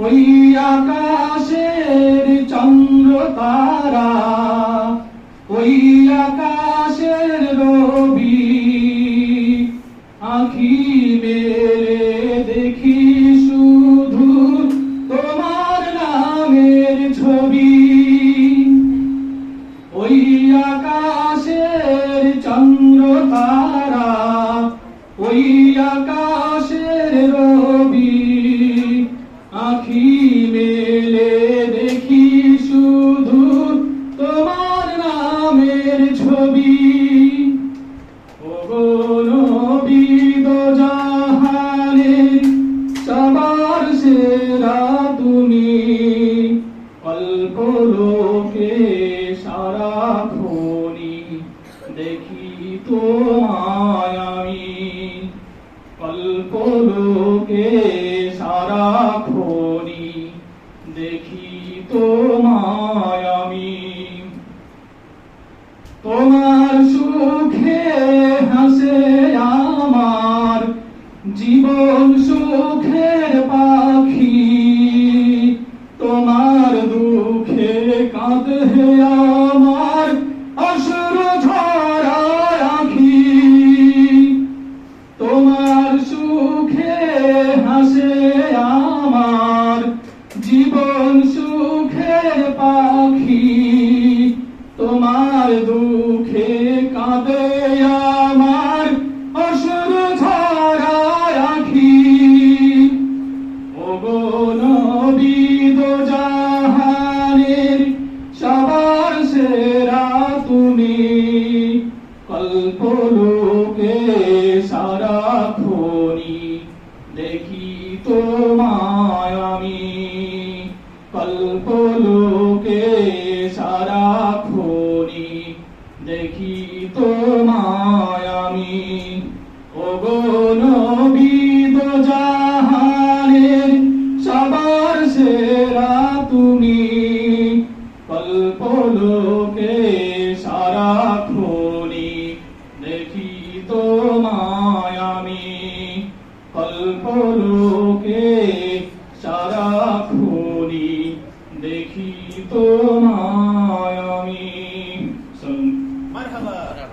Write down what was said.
ওই আকাশের চন্দ্র তারা ওই আকাশের রবি আখি মেলে দেখি শুধু তোমার নামের ছবি। ওই আকাশের চন্দ্র তারা ওই আকাশের রবি। আখি মেলে দেখি শুধু তোমার নামের ছবি। কল্পলোকে সারাক্ষণি দেখি তোমায় আমি। কল্পলোকে পাখি, তোমার দুঃখে কাঁদে আমার অসুর ঝরা রাখি ওগো নবী দো জাহানের সবার সেরা তুমি। কল্পলোকে সারাক্ষণি দেখি তোমায় আমি। কল্পলোকে দেখি তোমায় আমি। ওগো নবী দো জাহানের সবার সেরা তুমি। কল্পলোকে সারাক্ষণি দেখি তোমায় আমি। কল্পলোকে সারাক্ষণি দেখি তোমায় Come on.